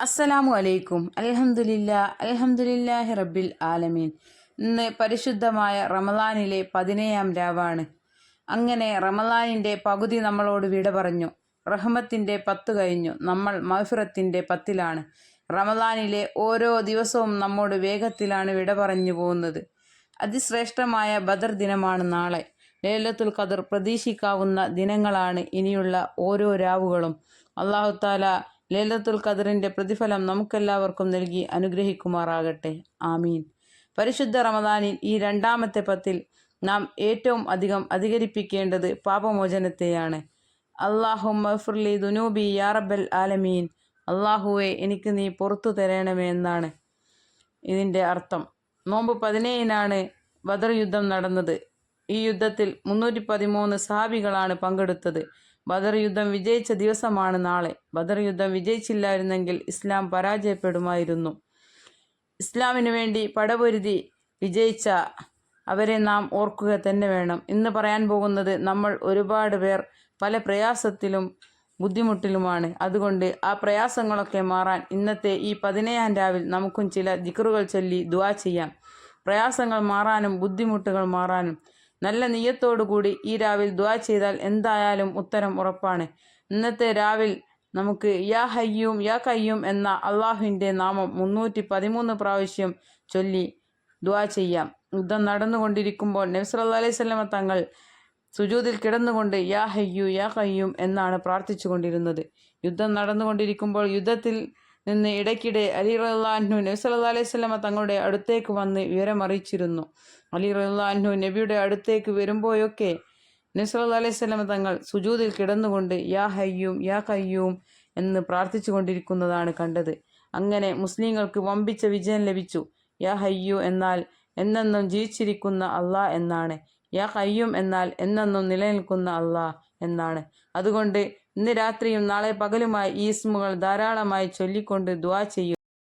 അസ്സലാമു അലൈക്കും. അലഹമുല്ല അൽഹംദുലില്ലാഹി റബ്ബിൽ ആലമീൻ. ഇന്ന് പരിശുദ്ധമായ റമദാനിലെ പതിനേഴാം രാവാണ്. അങ്ങനെ റമദാനിന്റെ പകുതി നമ്മളോട് വിട പറഞ്ഞു. റഹ്മത്തിന്റെ പത്ത് കഴിഞ്ഞു. നമ്മൾ മഹഫിറത്തിന്റെ പത്തിലാണ്. റമദാനിലെ ഓരോ ദിവസവും നമ്മോട് വേഗത്തിലാണ് വിട പറഞ്ഞു പോകുന്നത്. അതിശ്രേഷ്ഠമായ ബദർ ദിനമാണ് നാളെ. ലേലത്തുൽ ഖദർ പ്രതീക്ഷിക്കാവുന്ന ദിനങ്ങളാണ് ഇനിയുള്ള ഓരോ രാവുകളും. അള്ളാഹുത്താല ലേലത്തുൽ ഖദറിന്റെ പ്രതിഫലം നമുക്കെല്ലാവർക്കും നൽകി അനുഗ്രഹിക്കുമാറാകട്ടെ. ആമീൻ. പരിശുദ്ധ റമദാനിൽ ഈ രണ്ടാമത്തെ പത്തിൽ നാം ഏറ്റവും അധികം അധികരിപ്പിക്കേണ്ടത് പാപമോചനത്തെയാണ്. അള്ളാഹു മഫുർലി ദുനൂബി യാറബൽ ആലമീൻ. അള്ളാഹുവെ എനിക്ക് നീ പുറത്തു തരണമേ എന്നാണ് ഇതിന്റെ അർത്ഥം. നോമ്പ് പതിനേഴിനാണ് ബദർ യുദ്ധം നടന്നത്. ഈ യുദ്ധത്തിൽ മുന്നൂറ്റി പതിമൂന്ന് സഹാബികളാണ് പങ്കെടുത്തത്. ബദർ യുദ്ധം വിജയിച്ച ദിവസമാണ് നാളെ. ബദർ യുദ്ധം വിജയിച്ചില്ലായിരുന്നെങ്കിൽ ഇസ്ലാം പരാജയപ്പെടുമായിരുന്നു. ഇസ്ലാമിന് വേണ്ടി പടപൊരുതി വിജയിച്ച അവരെ നാം ഓർക്കുക തന്നെ വേണം. ഇന്ന് പറയാൻ പോകുന്നത് നമ്മൾ ഒരുപാട് പേർ പല പ്രയാസത്തിലും ബുദ്ധിമുട്ടിലുമാണ്. അതുകൊണ്ട് ആ പ്രയാസങ്ങളൊക്കെ മാറാൻ ഇന്നത്തെ ഈ പതിനേഴാം രാവിൽ നമുക്കും ചില ദിക്കറുകൾ ചൊല്ലി ദുവാ ചെയ്യാം. പ്രയാസങ്ങൾ മാറാനും ബുദ്ധിമുട്ടുകൾ മാറാനും നല്ല കൂടി ഈ രാവിൽ ദ്വാ ചെയ്താൽ എന്തായാലും ഉത്തരം ഉറപ്പാണ്. ഇന്നത്തെ രാവിൽ നമുക്ക് യാ ഹയ്യൂം യാ കയ്യൂം എന്ന അള്ളാഹുവിന്റെ നാമം മുന്നൂറ്റി പതിമൂന്ന് പ്രാവശ്യം ചൊല്ലി ദ്വാ ചെയ്യാം. യുദ്ധം നടന്നുകൊണ്ടിരിക്കുമ്പോൾ നബ്സല്ലാ അലൈഹി തങ്ങൾ സുജൂതിൽ കിടന്നുകൊണ്ട് യാ ഹയ്യു യാ കയ്യൂം എന്നാണ് പ്രാർത്ഥിച്ചു കൊണ്ടിരുന്നത് യുദ്ധം നടന്നുകൊണ്ടിരിക്കുമ്പോൾ യുദ്ധത്തിൽ നിന്ന് ഇടയ്ക്കിടെ അലി റഹ്ലാൻഹു നബി സല്ലാ അലൈഹി സ്വലമ തങ്ങളുടെ അടുത്തേക്ക് വന്ന് വിവരമറിയിച്ചിരുന്നു. അലി റഹ്ലാൻഹു നബിയുടെ അടുത്തേക്ക് വരുമ്പോഴൊക്കെ നബി സല്ലാ അലൈഹി സ്വലമ തങ്ങൾ സുജൂതിൽ കിടന്നുകൊണ്ട് യാ ഹയ്യൂം യാ കയ്യൂം എന്ന് പ്രാർത്ഥിച്ചു കൊണ്ടിരിക്കുന്നതാണ് കണ്ടത്. അങ്ങനെ മുസ്ലിങ്ങൾക്ക് വമ്പിച്ച വിജയം ലഭിച്ചു. യാ ഹയ്യു എന്നാൽ എന്നെന്നും ജീവിച്ചിരിക്കുന്ന അള്ളാ എന്നാണ്. യാ കയ്യും എന്നാൽ എന്നെന്നും നിലനിൽക്കുന്ന അള്ളാ എന്നാണ്. അതുകൊണ്ട് ഇന്ന് രാത്രിയും നാളെ പകലുമായി ഈ ഇസ്മുകൾ ധാരാളമായി ചൊല്ലിക്കൊണ്ട് ദ്വാ ചെയ്യും.